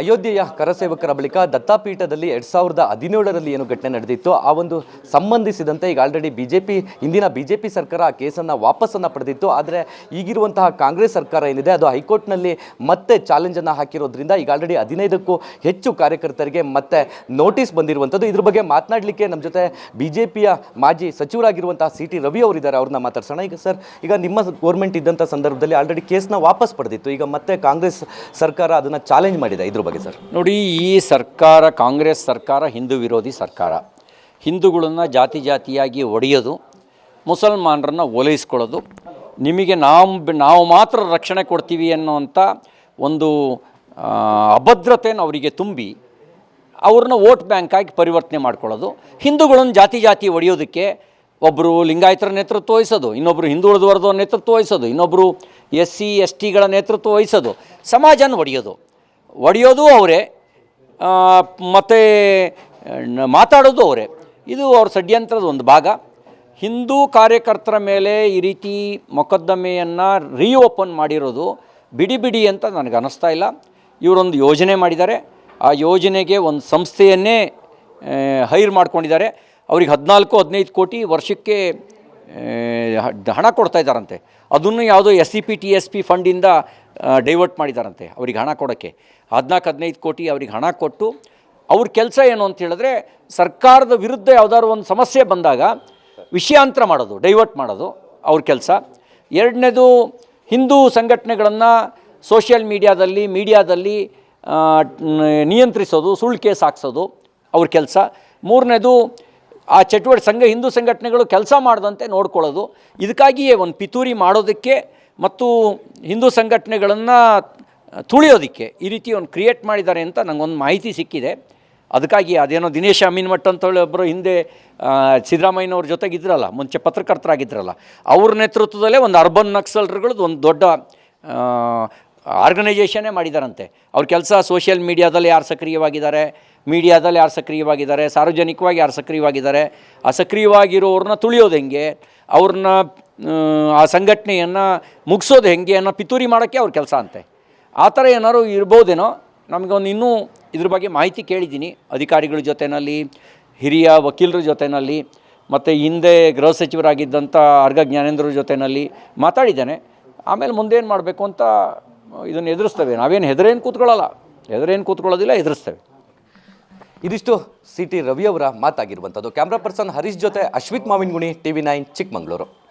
ಅಯೋಧ್ಯೆಯ ಕರಸೇವಕರ ಬಳಿಕ ದತ್ತಾಪೀಠದಲ್ಲಿ ಎರಡ್ ಸಾವಿರದ ಹದಿನೇಳರಲ್ಲಿ ಏನು ಘಟನೆ ನಡೆದಿತ್ತು ಆ ಒಂದು ಸಂಬಂಧಿಸಿದಂತೆ ಈಗ ಆಲ್ರೆಡಿ ಬಿ ಜೆ ಪಿ ಹಿಂದಿನ ಬಿ ಜೆ ಪಿ ಸರ್ಕಾರ ಆ ಕೇಸನ್ನು ವಾಪಸ್ಸನ್ನು ಪಡೆದಿತ್ತು. ಆದರೆ ಈಗಿರುವಂತಹ ಕಾಂಗ್ರೆಸ್ ಸರ್ಕಾರ ಏನಿದೆ, ಅದು ಹೈಕೋರ್ಟ್ನಲ್ಲಿ ಮತ್ತೆ ಚಾಲೆಂಜನ್ನು ಹಾಕಿರೋದ್ರಿಂದ ಈಗ ಆಲ್ರೆಡಿ ಹದಿನೈದಕ್ಕೂ ಹೆಚ್ಚು ಕಾರ್ಯಕರ್ತರಿಗೆ ಮತ್ತೆ ನೋಟಿಸ್ ಬಂದಿರುವಂಥದ್ದು. ಇದ್ರ ಬಗ್ಗೆ ಮಾತನಾಡಲಿಕ್ಕೆ ನಮ್ಮ ಜೊತೆ ಬಿ ಜೆ ಪಿಯ ಮಾಜಿ ಸಚಿವರಾಗಿರುವಂತಹ ಸಿ ಟಿ ರವಿ ಅವರಿದ್ದಾರೆ. ಅವ್ರನ್ನ ಮಾತಾಡ್ಸೋಣ. ಈಗ ಸರ್, ಈಗ ನಿಮ್ಮ ಗೌರ್ಮೆಂಟ್ ಇದ್ದಂಥ ಸಂದರ್ಭದಲ್ಲಿ ಆಲ್ರೆಡಿ ಕೇಸ್ನ ವಾಪಸ್ ಪಡೆದಿತ್ತು. ಈಗ ಮತ್ತೆ ಕಾಂಗ್ರೆಸ್ ಸರ್ಕಾರ ಅದನ್ನು ಚಾಲೆಂಜ್ ಮಾಡಿದೆ ಇದ್ರ ಬಗ್ಗೆ ಸರ್? ನೋಡಿ, ಈ ಸರ್ಕಾರ, ಕಾಂಗ್ರೆಸ್ ಸರ್ಕಾರ ಹಿಂದೂ ವಿರೋಧಿ ಸರ್ಕಾರ. ಹಿಂದೂಗಳನ್ನು ಜಾತಿ ಜಾತಿಯಾಗಿ ಒಡೆಯೋದು, ಮುಸಲ್ಮಾನರನ್ನು ಓಲೈಸ್ಕೊಳ್ಳೋದು ನಿಮಗೆ ನಾವು ನಾವು ಮಾತ್ರ ರಕ್ಷಣೆ ಕೊಡ್ತೀವಿ ಅನ್ನೋವಂಥ ಒಂದು ಅಭದ್ರತೆಯನ್ನು ಅವರಿಗೆ ತುಂಬಿ ಅವ್ರನ್ನ ವೋಟ್ ಬ್ಯಾಂಕಾಗಿ ಪರಿವರ್ತನೆ ಮಾಡ್ಕೊಳ್ಳೋದು. ಹಿಂದೂಗಳನ್ನು ಜಾತಿ ಜಾತಿ ಒಡೆಯೋದಕ್ಕೆ ಒಬ್ಬರು ಲಿಂಗಾಯತರ ನೇತೃತ್ವ ವಹಿಸೋದು ಇನ್ನೊಬ್ಬರು ಹಿಂದುಳಿದ ವರ್ಗದ ನೇತೃತ್ವ ವಹಿಸೋದು ಇನ್ನೊಬ್ಬರು ಎಸ್ ಸಿ ಎಸ್ ಟಿಗಳ ನೇತೃತ್ವ ವಹಿಸೋದು, ಸಮಾಜನ ಒಡೆಯೋದು. ಒಡೆಯೋದು ಅವರೇ. ಮತ್ತು ಮಾತಾಡೋದು ಅವರೇ. ಇದು ಅವ್ರ ಷಡ್ಯಂತ್ರದ ಒಂದು ಭಾಗ. ಹಿಂದೂ ಕಾರ್ಯಕರ್ತರ ಮೇಲೆ ಈ ರೀತಿ ಮೊಕದ್ದಮೆಯನ್ನು ರೀಓಪನ್ ಮಾಡಿರೋದು ಬಿಡಿ ಬಿಡಿ ಅಂತ ನನಗೆ ಅನ್ನಿಸ್ತಾ ಇಲ್ಲ. ಇವರೊಂದು ಯೋಜನೆ ಮಾಡಿದ್ದಾರೆ. ಆ ಯೋಜನೆಗೆ ಒಂದು ಸಂಸ್ಥೆಯನ್ನೇ ಹೈರ್ ಮಾಡ್ಕೊಂಡಿದ್ದಾರೆ. ಅವ್ರಿಗೆ ಹದಿನಾಲ್ಕು, ಹದಿನೈದು ಕೋಟಿ ವರ್ಷಕ್ಕೆ ಹಣ ಕೊಡ್ತಾ ಇದ್ದಾರಂತೆ. ಅದನ್ನು ಯಾವುದೋ S C P T S P ಫಂಡಿಂದ divert ಮಾಡಿದಾರಂತೆ ಅವ್ರಿಗೆ ಹಣ ಕೊಡೋಕ್ಕೆ. ಹದಿನಾಲ್ಕು, ಹದಿನೈದು ಕೋಟಿ ಅವ್ರಿಗೆ ಹಣ ಕೊಟ್ಟು ಅವ್ರ ಕೆಲಸ ಏನು ಅಂತ ಹೇಳಿದ್ರೆ ಸರ್ಕಾರದ ವಿರುದ್ಧ ಯಾವುದಾದ್ರು ಒಂದು ಸಮಸ್ಯೆ ಬಂದಾಗ ವಿಷಯಾಂತರ ಮಾಡೋದು ಡೈವರ್ಟ್ ಮಾಡೋದು ಅವ್ರ ಕೆಲಸ. ಎರಡನೇದು ಹಿಂದೂ ಸಂಘಟನೆಗಳನ್ನು ಸೋಷಿಯಲ್ ಮೀಡಿಯಾದಲ್ಲಿ ಮೀಡಿಯಾದಲ್ಲಿ ನಿಯಂತ್ರಿಸೋದು, ಸುಳ್ಳು ಕೇಸ್ ಹಾಕ್ಸೋದು ಅವ್ರ ಕೆಲಸ. ಮೂರನೇದು ಆ ಚಟುವಟಿಕೆ ಸಂಘ, ಹಿಂದೂ ಸಂಘಟನೆಗಳು ಕೆಲಸ ಮಾಡದಂತೆ ನೋಡ್ಕೊಳ್ಳೋದು. ಇದಕ್ಕಾಗಿಯೇ ಒಂದು ಪಿತೂರಿ ಮಾಡೋದಕ್ಕೆ ಮತ್ತು ಹಿಂದೂ ಸಂಘಟನೆಗಳನ್ನು ತುಳಿಯೋದಕ್ಕೆ ಈ ರೀತಿ ಒಂದು ಕ್ರಿಯೇಟ್ ಮಾಡಿದ್ದಾರೆ ಅಂತ ನನಗೊಂದು ಮಾಹಿತಿ ಸಿಕ್ಕಿದೆ. ಅದಕ್ಕಾಗಿ ಅದೇನೋ ದಿನೇಶ್ ಅಮೀನ್ಮಠ್ ಅಂತ ಹೇಳಿ ಒಬ್ಬರು ಹಿಂದೆ ಸಿದ್ದರಾಮಯ್ಯನವ್ರ ಜೊತೆಗಿದ್ರಲ್ಲ, ಮುಂಚೆ ಪತ್ರಕರ್ತರಾಗಿದ್ರಲ್ಲ, ಅವ್ರ ನೇತೃತ್ವದಲ್ಲೇ ಒಂದು ಅರ್ಬನ್ ನಕ್ಸಲ್ರುಗಳದ್ದು ಒಂದು ದೊಡ್ಡ ಆರ್ಗನೈಜೇಷನ್ನೇ ಮಾಡಿದಾರಂತೆ. ಅವ್ರ ಕೆಲಸ ಸೋಷಿಯಲ್ ಮೀಡಿಯಾದಲ್ಲಿ ಯಾರು ಸಕ್ರಿಯವಾಗಿದ್ದಾರೆ ಮೀಡಿಯಾದಲ್ಲಿ ಯಾರು ಸಕ್ರಿಯವಾಗಿದ್ದಾರೆ ಸಾರ್ವಜನಿಕವಾಗಿ ಯಾರು ಸಕ್ರಿಯವಾಗಿದ್ದಾರೆ ಆ ಸಕ್ರಿಯವಾಗಿರೋರನ್ನ ತುಳಿಯೋದು ಹೆಂಗೆ ಅವ್ರನ್ನ ಆ, ಆ ಸಂಘಟನೆಯನ್ನು ಮುಗಿಸೋದು ಹೆಂಗೆ ಅನ್ನೋ ಪಿತೂರಿ ಮಾಡೋಕ್ಕೆ ಅವ್ರ ಕೆಲಸ ಅಂತೆ. ಆ ಥರ ಏನಾದ್ರು ಇರ್ಬೋದೇನೋ ನಮಗೊಂದು ಇನ್ನೂ ಇದ್ರ ಬಗ್ಗೆ ಮಾಹಿತಿ ಕೇಳಿದ್ದೀನಿ. ಅಧಿಕಾರಿಗಳ ಜೊತೆಯಲ್ಲಿ ಹಿರಿಯ ವಕೀಲರ ಜೊತೆಯಲ್ಲಿ ಮತ್ತು ಹಿಂದೆ ಗೃಹ ಸಚಿವರಾಗಿದ್ದಂಥ ಅರ್ಘ ಜ್ಞಾನೇಂದ್ರ ಜೊತೆಯಲ್ಲಿ ಮಾತಾಡಿದ್ದೇನೆ. ಆಮೇಲೆ ಮುಂದೇನು ಮಾಡಬೇಕು ಅಂತ ಇದನ್ನು ಎದುರಿಸ್ತೇವೆ. ನಾವೇನು ಹೆದರೇನು ಕೂತ್ಕೊಳ್ಳಲ್ಲ. ಹೆದರೇನು ಕೂತ್ಕೊಳ್ಳೋದಿಲ್ಲ, ಎದುರಿಸ್ತೇವೆ. ಇದಿಷ್ಟು ಸಿ ಟಿ ರವಿ ಅವರ ಮಾತಾಗಿರುವಂಥದ್ದು. ಕ್ಯಾಮ್ರಾ ಪರ್ಸನ್ ಹರೀಶ್ ಜೊತೆ ಅಶ್ವಿತ್ ಮಾವಿನಗುಣಿ, ಟಿವಿ ನೈನ್, ಚಿಕ್ಕಮಗಳೂರು.